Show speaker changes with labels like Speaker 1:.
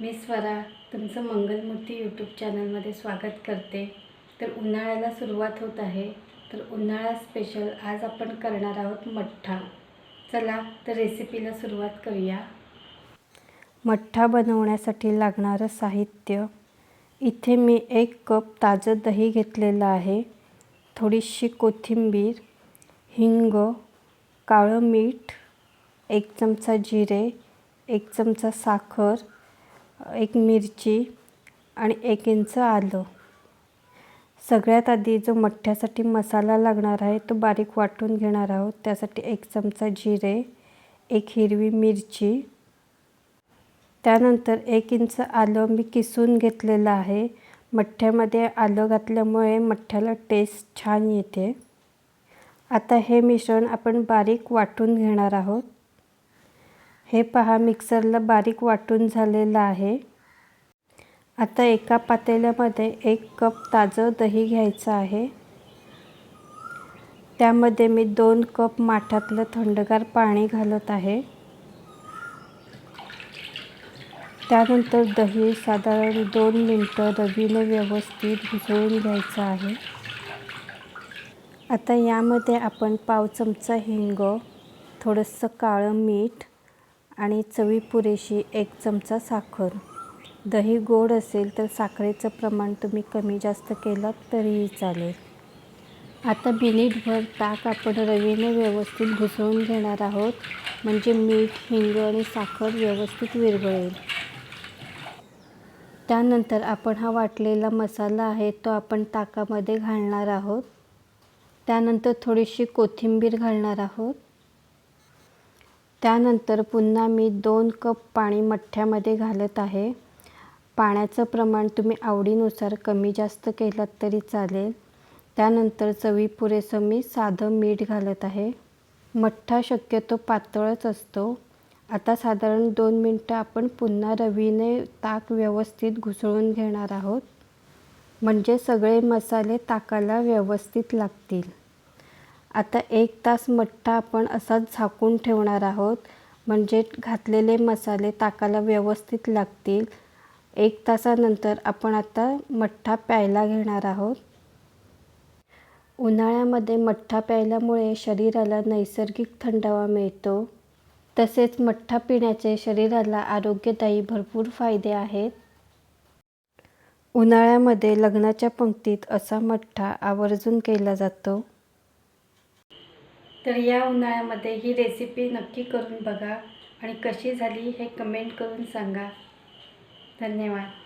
Speaker 1: मी स्वरा तुमचं मंगलमूर्ती यूट्यूब चॅनलमध्ये स्वागत करते. तर उन्हाळ्याला सुरुवात होत आहे. तर उन्हाळा स्पेशल आज आपण करणार आहोत मठ्ठा. चला तर रेसिपीला सुरुवात करूया. मठ्ठा बनवण्यासाठी लागणारं साहित्य. इथे मी एक कप ताजं दही घेतलेलं आहे. थोडीशी कोथिंबीर हिंग काळं मीठ एक चमचा जिरे एक चमचा साखर एक मिरची आणि एक इंच आलं. सगळ्यात आधी जो मठ्ठ्यासाठी मसाला लागणार आहे तो बारीक वाटून घेणार आहोत. त्यासाठी एक चमचा जिरे एक हिरवी मिरची. त्यानंतर एक इंच आलं मी किसून घेतलेलं आहे. मठ्ठ्यामध्ये आलं घातल्यामुळे मठ्ठ्याला टेस्ट छान येते. आता हे मिश्रण आपण बारीक वाटून घेणार आहोत. हे पहा मिक्सरला बारीक वाटून झालेलं आहे. आता एका पातेल्यामध्ये एक कप ताजं दही घ्यायचं आहे. त्यामध्ये मी दोन कप माठातलं थंडगार पाणी घालत आहे. त्यानंतर दही साधारण दोन मिनटं रवीने व्यवस्थित भिजवून घ्यायचं आहे. आता यामध्ये आपण पाव चमचा हिंग थोडंसं काळं मीठ आणि चवी पुरेशी एक चमचा साखर. दही गोड असेल तर साखरेचं प्रमाण तुम्ही कमी जास्त केलं तरीही चालेल. आता मिनिटभर ताक आपण रवीने व्यवस्थित घुसळून घेणार आहोत. म्हणजे मीठ हिंग आणि साखर व्यवस्थित विरघळेल. त्यानंतर आपण हा वाटलेला मसाला आहे तो आपण ताकामध्ये घालणार आहोत. त्यानंतर थोडीशी कोथिंबीर घालणार आहोत. त्यानंतर पुन्हा मी दोन कप पाणी मठ्ठ्यामध्ये घालत आहे. पाण्याचं प्रमाण तुम्ही आवडीनुसार कमी जास्त केलं तरी चालेल. त्यानंतर चवी पुरेसं मी साधं मीठ घालत आहे. मठ्ठा शक्यतो पातळच असतो. आता साधारण दोन मिनटं आपण पुन्हा रवीने ताक व्यवस्थित घुसळून घेणार आहोत. म्हणजे सगळे मसाले ताकाला व्यवस्थित लागतील. आता एक तास मठ्ठा आपण असाच झाकून ठेवणार आहोत. म्हणजे घातलेले मसाले ताकाला व्यवस्थित लागतील. एक तासानंतर आपण आता मठ्ठा प्यायला घेणार आहोत. उन्हाळ्यामध्ये मठ्ठा प्यायल्यामुळे शरीराला नैसर्गिक थंडावा मिळतो. तसेच मठ्ठा पिण्याचे शरीराला आरोग्यदायी भरपूर फायदे आहेत. उन्हाळ्यामध्ये लग्नाच्या पंक्तीत असा मठ्ठा आवर्जून केला जातो. तर या उन्हाळ्यामध्ये ही रेसिपी नक्की करून बघा आणि कशी झाली हे कमेंट करून सांगा. धन्यवाद.